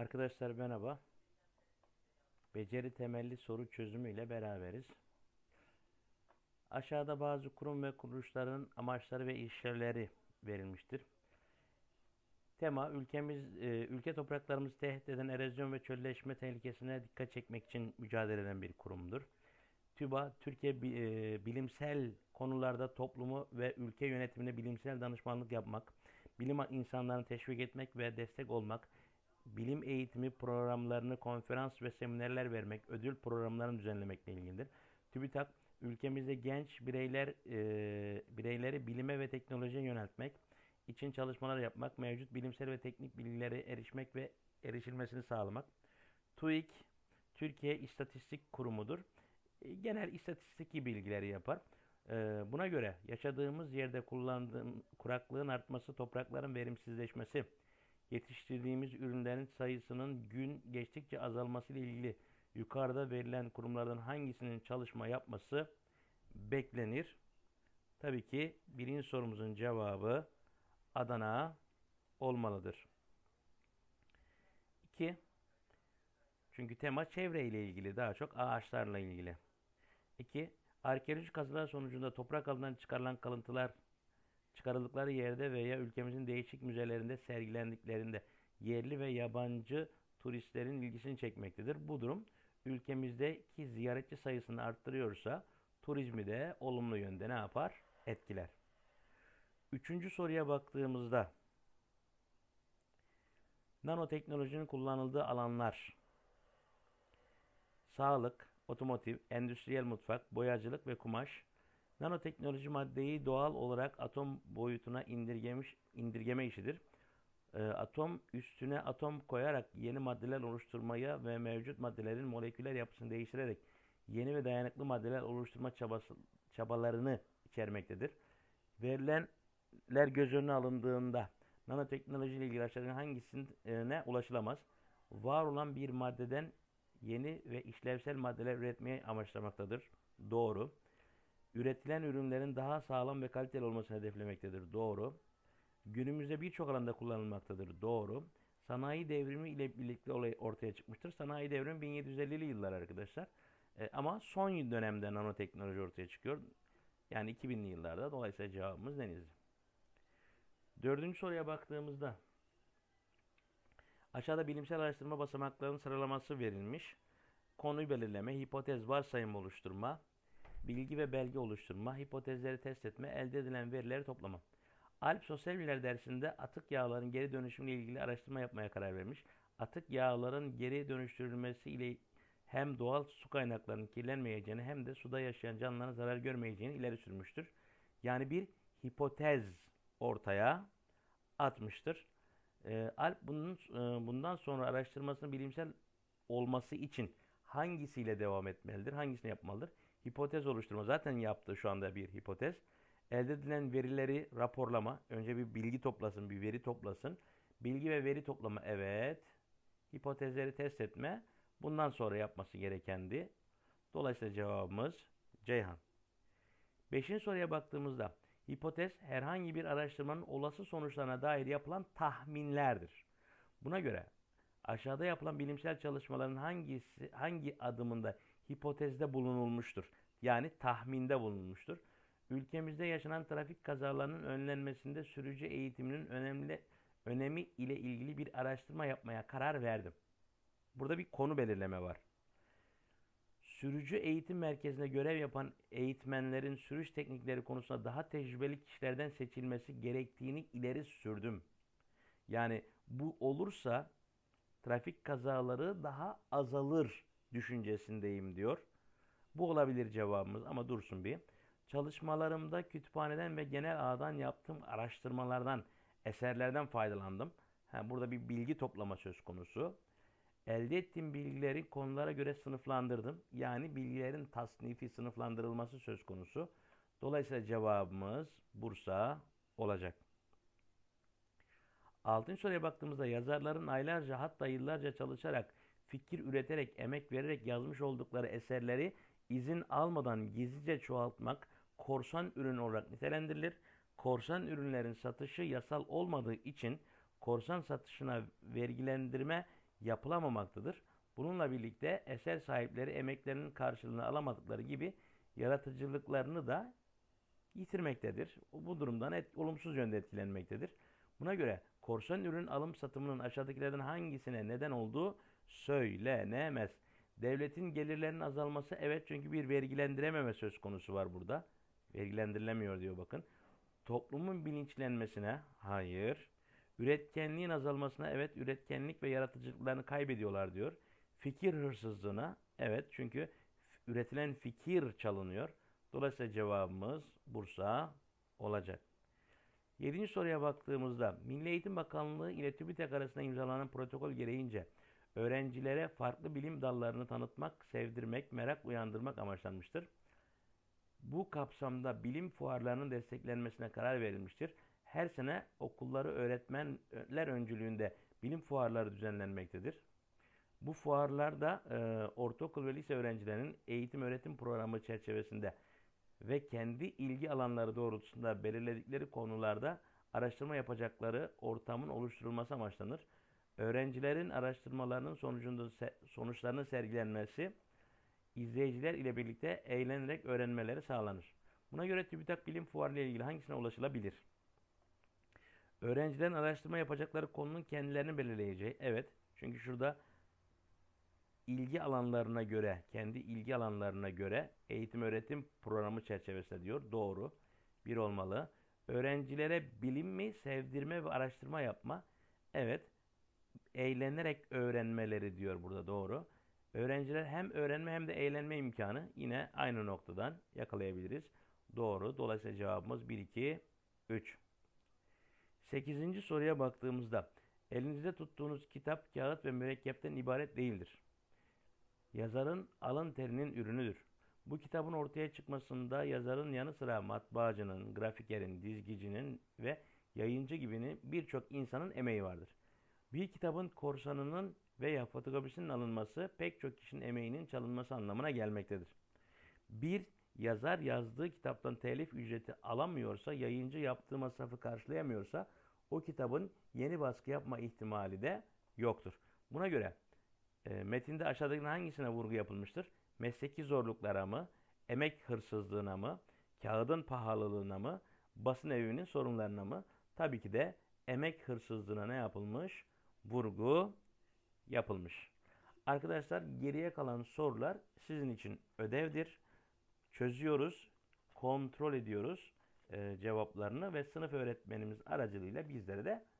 Arkadaşlar merhaba. Beceri temelli soru çözümü ile beraberiz. Aşağıda bazı kurum ve kuruluşların amaçları ve işlevleri verilmiştir. Tema ülkemiz e, ülke topraklarımızı tehdit eden erozyon ve çölleşme tehlikesine dikkat çekmek için mücadele eden bir kurumdur. TÜBA Türkiye e, bilimsel konularda toplumu ve ülke yönetimine bilimsel danışmanlık yapmak, bilim insanlarını teşvik etmek ve destek olmak, bilim eğitimi programlarını konferans ve seminerler vermek, ödül programlarını düzenlemekle ilgilidir. TÜBİTAK ülkemizde genç bireyler e, bireyleri bilime ve teknolojiye yöneltmek için çalışmalar yapmak, mevcut bilimsel ve teknik bilgilere erişmek ve erişilmesini sağlamak. TÜİK Türkiye İstatistik Kurumu'dur. E, genel istatistiki bilgileri yapar. E, buna göre yaşadığımız yerde kullandığım kuraklığın artması, toprakların verimsizleşmesi, yetiştirdiğimiz ürünlerin sayısının gün geçtikçe azalması ile ilgili yukarıda verilen kurumlardan hangisinin çalışma yapması beklenir? Tabii ki birinci sorumuzun cevabı Adana olmalıdır. 2. Çünkü tema çevre ile ilgili daha çok ağaçlarla ilgili. 2. Arkeolojik kazılar sonucunda toprak altından çıkarılan kalıntılar çıkarıldıkları yerde veya ülkemizin değişik müzelerinde sergilendiklerinde yerli ve yabancı turistlerin ilgisini çekmektedir. Bu durum ülkemizdeki ziyaretçi sayısını arttırıyorsa turizmi de olumlu yönde ne yapar? Etkiler. Üçüncü soruya baktığımızda nanoteknolojinin kullanıldığı alanlar sağlık, otomotiv, endüstriyel mutfak, boyacılık ve kumaş, Nanoteknoloji maddeyi doğal olarak atom boyutuna indirgemiş indirgeme işidir. E, atom üstüne atom koyarak yeni maddeler oluşturmaya ve mevcut maddelerin moleküler yapısını değiştirerek yeni ve dayanıklı maddeler oluşturma çabası, çabalarını içermektedir. Verilenler göz önüne alındığında nanoteknoloji ile ilgili aşağıdakilerin hangisine ulaşılamaz? Var olan bir maddeden yeni ve işlevsel maddeler üretmeye amaçlamaktadır. Doğru üretilen ürünlerin daha sağlam ve kaliteli olmasını hedeflemektedir. Doğru. Günümüzde birçok alanda kullanılmaktadır. Doğru. Sanayi devrimi ile birlikte olay ortaya çıkmıştır. Sanayi devrimi 1750'li yıllar arkadaşlar. E, ama son dönemde nanoteknoloji ortaya çıkıyor. Yani 2000'li yıllarda. Dolayısıyla cevabımız Denizli. Dördüncü soruya baktığımızda aşağıda bilimsel araştırma basamaklarının sıralaması verilmiş. Konuyu belirleme, hipotez, varsayım oluşturma, bilgi ve belge oluşturma, hipotezleri test etme, elde edilen verileri toplama. Alp sosyal bilgiler dersinde atık yağların geri dönüşümüyle ilgili araştırma yapmaya karar vermiş. Atık yağların geri dönüştürülmesi ile hem doğal su kaynaklarının kirlenmeyeceğini hem de suda yaşayan canlıların zarar görmeyeceğini ileri sürmüştür. Yani bir hipotez ortaya atmıştır. E, Alp bunun, e, bundan sonra araştırmasının bilimsel olması için hangisiyle devam etmelidir, hangisini yapmalıdır? Hipotez oluşturma. Zaten yaptığı şu anda bir hipotez. Elde edilen verileri raporlama. Önce bir bilgi toplasın, bir veri toplasın. Bilgi ve veri toplama evet. Hipotezleri test etme. Bundan sonra yapması gerekendi. Dolayısıyla cevabımız Ceyhan. Beşinci soruya baktığımızda hipotez herhangi bir araştırmanın olası sonuçlarına dair yapılan tahminlerdir. Buna göre aşağıda yapılan bilimsel çalışmaların hangisi hangi adımında hipotezde bulunulmuştur. Yani tahminde bulunmuştur. Ülkemizde yaşanan trafik kazalarının önlenmesinde sürücü eğitiminin önemli önemi ile ilgili bir araştırma yapmaya karar verdim. Burada bir konu belirleme var. Sürücü eğitim merkezinde görev yapan eğitmenlerin sürüş teknikleri konusunda daha tecrübeli kişilerden seçilmesi gerektiğini ileri sürdüm. Yani bu olursa trafik kazaları daha azalır düşüncesindeyim diyor. Bu olabilir cevabımız ama dursun bir. Çalışmalarımda kütüphaneden ve genel ağdan yaptığım araştırmalardan, eserlerden faydalandım. Ha, burada bir bilgi toplama söz konusu. Elde ettiğim bilgileri konulara göre sınıflandırdım. Yani bilgilerin tasnifi sınıflandırılması söz konusu. Dolayısıyla cevabımız Bursa olacak. Altıncı soruya baktığımızda yazarların aylarca hatta yıllarca çalışarak fikir üreterek, emek vererek yazmış oldukları eserleri izin almadan gizlice çoğaltmak korsan ürün olarak nitelendirilir. Korsan ürünlerin satışı yasal olmadığı için korsan satışına vergilendirme yapılamamaktadır. Bununla birlikte eser sahipleri emeklerinin karşılığını alamadıkları gibi yaratıcılıklarını da yitirmektedir. Bu durumdan et, olumsuz yönde etkilenmektedir. Buna göre korsan ürün alım satımının aşağıdakilerden hangisine neden olduğu söylenemez. Devletin gelirlerinin azalması evet çünkü bir vergilendirememe söz konusu var burada. Vergilendirilemiyor diyor bakın. Toplumun bilinçlenmesine hayır. Üretkenliğin azalmasına evet üretkenlik ve yaratıcılıklarını kaybediyorlar diyor. Fikir hırsızlığına evet çünkü üretilen fikir çalınıyor. Dolayısıyla cevabımız Bursa olacak. Yedinci soruya baktığımızda Milli Eğitim Bakanlığı ile TÜBİTAK arasında imzalanan protokol gereğince öğrencilere farklı bilim dallarını tanıtmak, sevdirmek, merak uyandırmak amaçlanmıştır. Bu kapsamda bilim fuarlarının desteklenmesine karar verilmiştir. Her sene okulları öğretmenler öncülüğünde bilim fuarları düzenlenmektedir. Bu fuarlarda e, ortaokul ve lise öğrencilerinin eğitim öğretim programı çerçevesinde ve kendi ilgi alanları doğrultusunda belirledikleri konularda araştırma yapacakları ortamın oluşturulması amaçlanır. Öğrencilerin araştırmalarının sonucunda sonuçlarının sergilenmesi izleyiciler ile birlikte eğlenerek öğrenmeleri sağlanır. Buna göre TÜBİTAK Bilim Fuarı ile ilgili hangisine ulaşılabilir? Öğrencilerin araştırma yapacakları konunun kendilerini belirleyeceği. Evet. Çünkü şurada ilgi alanlarına göre, kendi ilgi alanlarına göre eğitim öğretim programı çerçevesinde diyor. Doğru. Bir olmalı. Öğrencilere bilim mi, sevdirme ve araştırma yapma. Evet. Eğlenerek öğrenmeleri diyor burada doğru. Öğrenciler hem öğrenme hem de eğlenme imkanı yine aynı noktadan yakalayabiliriz. Doğru. Dolayısıyla cevabımız 1, 2, 3. Sekizinci soruya baktığımızda elinizde tuttuğunuz kitap kağıt ve mürekkepten ibaret değildir. Yazarın alın terinin ürünüdür. Bu kitabın ortaya çıkmasında yazarın yanı sıra matbaacının, grafikerin, dizgicinin ve yayıncı gibi birçok insanın emeği vardır. Bir kitabın korsanının veya fotokopisinin alınması pek çok kişinin emeğinin çalınması anlamına gelmektedir. Bir yazar yazdığı kitaptan telif ücreti alamıyorsa, yayıncı yaptığı masrafı karşılayamıyorsa o kitabın yeni baskı yapma ihtimali de yoktur. Buna göre e, metinde aşağıdaki hangisine vurgu yapılmıştır? Mesleki zorluklara mı, emek hırsızlığına mı, kağıdın pahalılığına mı, basın evinin sorunlarına mı? Tabii ki de emek hırsızlığına ne yapılmış? Vurgu yapılmış. Arkadaşlar geriye kalan sorular sizin için ödevdir. Çözüyoruz, kontrol ediyoruz e, cevaplarını ve sınıf öğretmenimiz aracılığıyla bizlere de